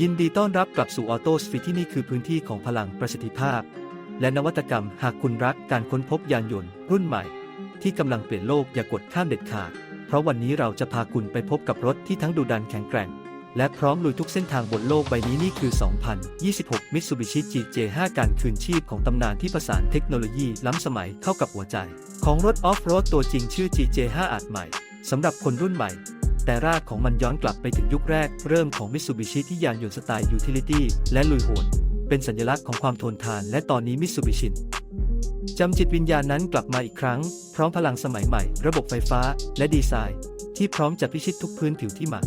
ยินดีต้อนรับกลับสู่ออโต้สฟิที่นี่คือพื้นที่ของพลังประสิทธิภาพ และนวัตกรรมหากคุณรักการค้นพบยานยนต์รุ่นใหม่ ที่กำลังเปลี่ยนโลกอย่ากดข้ามเด็ดขาด เพราะวันนี้เราจะพาคุณไปพบกับรถที่ทั้งดุดันแข็งแกร่ง และพร้อมลุยทุกเส้นทางบนโลกใบนี้นี่คือ 2026 Mitsubishi GJ5 การคืนชีพของตำนานที่ผสานเทคโนโลยีล้ำสมัยเข้ากับหัวใจ ของรถออฟโรดตัวจริงชื่อ GJ5 อาจใหม่สำหรับคนรุ่นใหม่ แต่รากของมันย้อนกลับไปถึงยุคแรก เริ่มของมิตซูบิชิที่ยานยนต์สไตล์ยูทิลิตี้และลุยโหดเป็นสัญลักษณ์ของความทนทาน และตอนนี้มิตซูบิชิจำจิตวิญญาณนั้นกลับมาอีกครั้ง พร้อมพลังสมัยใหม่ ระบบไฟฟ้า และดีไซน์ ที่พร้อมจะพิชิตทุกพื้นผิวที่หมัก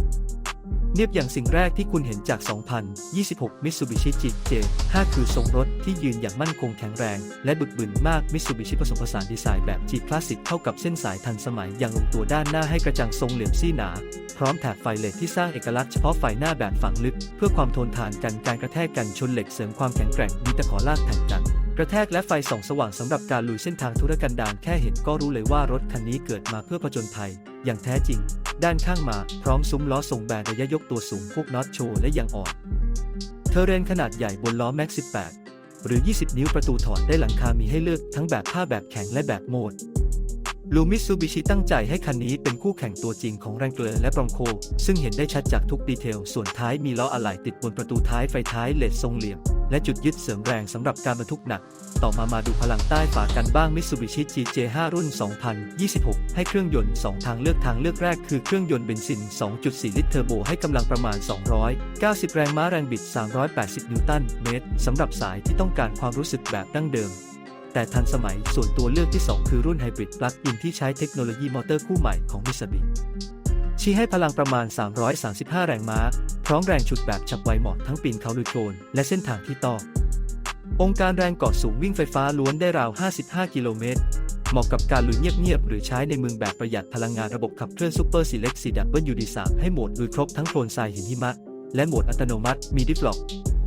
เนียบอย่างสิ่งแรกที่คุณเห็นจาก 2026 Mitsubishi GJ 5คือทรงรถที่ยืนอย่างมั่นคงแข็งแรง และบึกบึนมาก Mitsubishi ผสมผสานดีไซน์แบบ G คลาสสิกเข้ากับเส้นสายทันสมัยอย่างลงตัวด้านหน้าให้กระจังทรงเหลี่ยมซี่หนา พร้อมแถบไฟเลดที่สร้างเอกลักษณ์เฉพาะไฟหน้าแบบฝังลึก เพื่อความทนทานกันการกระแทกกันชนเหล็กเสริมความแข็งแกร่งมีตะขอลากแผ่นกันกระแทกและไฟส่องสว่างสำหรับการลุยเส้นทางธุรกันดารแค่เห็นก็รู้เลยว่ารถคันนี้เกิดมาเพื่อผจญภัย อย่างแท้จริง ด้านข้างมาพร้อมซุ้มล้อทรงแบนระยะยกตัวสูงพวกน็อตโชว์และยางอ่อนเทอเรนขนาดใหญ่บนล้อแม็ก 18 หรือ 20 นิ้วประตูถอดได้หลังคามีให้เลือกทั้งแบบผ้าแบบแข็งและแบบโหมด ลูมิซูบิชิตั้งใจให้คันนี้เป็นคู่แข่งตัวจริงของแรงเกลอและบรองโค ซึ่งเห็นได้ชัดจากทุกดีเทล ส่วนท้ายมีล้ออะไหล่ติดบนประตูท้ายไฟท้ายเลดทรงเหลี่ยม และจุดยึดเสริมแรงสำหรับการบรรทุกหนัก ต่อมามาดูพลังใต้ฝากันบ้าง Mitsubishi GJ5 รุ่น 2026 ให้เครื่องยนต์ 2 ทางเลือกทางเลือกแรกคือเครื่องยนต์เบนซิน 2.4 ลิตรเทอร์โบให้กำลังประมาณ 290 แรงม้าแรงบิด 380 นิวตันเมตรสำหรับสายที่ต้องการความรู้สึกแบบดั้งเดิม แต่ทันสมัยส่วนตัวเลือกที่ 2 คือรุ่นไฮบริดปลั๊กอินที่ใช้เทคโนโลยีมอเตอร์คู่ใหม่ของมิสบิชี้ให้พลังประมาณ 335 แรงม้า พร้อมแรงฉุดแบบฉับไวเหมาะทั้งปีนเขาลุยโคลนและเส้นทางที่ต่อ องค์การแรงก่อสูงวิ่งไฟฟ้าล้วนได้ราว 55 กิโลเมตร เหมาะกับการลุยเงียบๆ หรือใช้ในเมืองแบบประหยัดพลังงานระบบขับเคลื่อน Super Select CWD3 ให้โหมดลุยครบทั้งโคลนทรายหินหิมะ และโหมดอัตโนมัติมีดิฟล็อก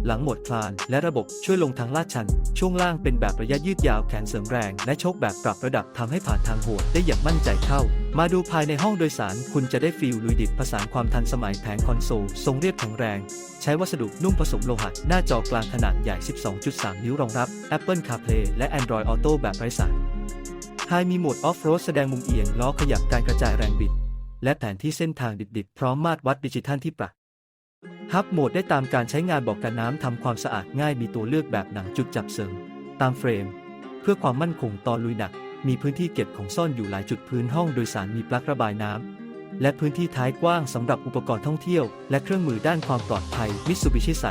หลังหมดคลาน และระบบช่วยลงทางลาดชัน ช่วงล่างเป็นแบบระยะยืดยาวแขนเสริมแรง และโชคแบบปรับระดับทำให้ผ่านทางโหดได้อย่างมั่นใจเข้า มาดูภายในห้องโดยสาร คุณจะได้ฟีลลุยดิบผสานความทันสมัยแผงคอนโซล ทรงเรียบแข็งแรง ใช้วัสดุนุ่มผสมโลหะ หน้าจอกลางขนาดใหญ่ 12.3 นิ้วรองรับ Apple CarPlay และ Android Auto แบบไร้สายไฮมีโหมดออฟโรดแสดงมุมเอียงล้อขยับการกระจายแรงบิด และแผนที่เส้นทางดิบๆพร้อมมาตรวัดดิจิทัลที่ปรับ ฮับโหมดได้ตามการใช้งานบอกกันน้ำทำความสะอาดง่ายมีตัวเลือกแบบหนังจุดจับเสริม ตามเฟรม เพื่อความมั่นคงตอนลุยหนัก มีพื้นที่เก็บของซ่อนอยู่หลายจุดพื้นห้องโดยสารมีปลั๊กระบายน้ำและพื้นที่ท้ายกว้างสำหรับอุปกรณ์ท่องเที่ยว และเครื่องมือด้านความปลอดภัยมิ t ซูบิชิใส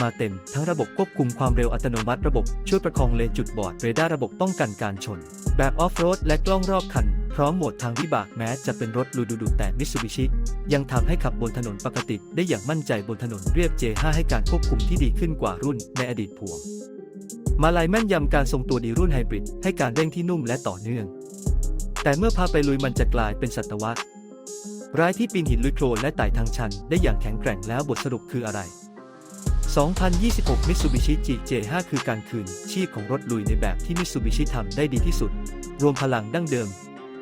มาเต็ม ทั้งระบบควบคุมความเร็วอัตโนมัติระบบช่วยประคองเลนจุดบอดเรดาร์ระบบป้องกันการชน แบบออฟโรดและกล้องรอบคัน พร้อมโหมดทางวิบากแม้จะเป็นรถลูดูดูแต่มิ t ซูบิชิยังทำให้ขับบนถนนปกติได้อย่างมั่นใจบนถนนเรียบ J5 ให้การควบคุมที่ดีขึ้นกว่ารุ่นในอดีตพวง มาลายแม่นยำการทรงตัวดีรุ่นไฮบริดให้การเร่งที่นุ่มและต่อเนื่อง แต่เมื่อพาไปลุยมันจะกลายเป็นสัตวรรษร้ายที่ปีนหินลุยโคลนและไต่ทางชันได้อย่างแข็งแกร่งแล้วบทสรุปคืออะไร 2026 Mitsubishi GJ5 คือการคืนชีพของรถลุยในแบบที่ Mitsubishi ทำได้ดีที่สุด รวมพลังดั้งเดิม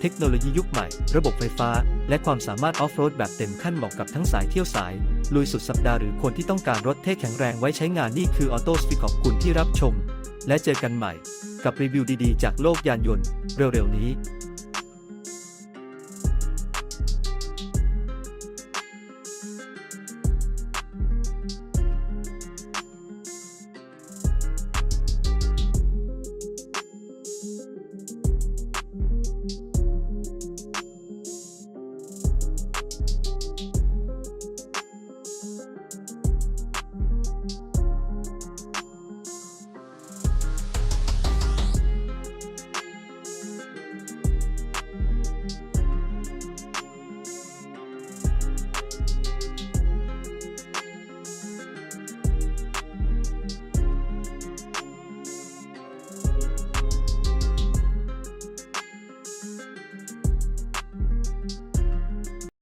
เทคโนโลยียุคใหม่ ระบบไฟฟ้า และความสามารถออฟโรดแบบเต็มขั้นเหมาะกับทั้งสายเที่ยวสาย ลุยสุดสัปดาห์หรือคนที่ต้องการรถเท่แข็งแรงไว้ใช้งานนี่คือออโต้สปีขอบคุณที่รับชม และเจอกันใหม่ กับรีวิวดีๆ จากโลกยานยนต์ เร็วๆนี้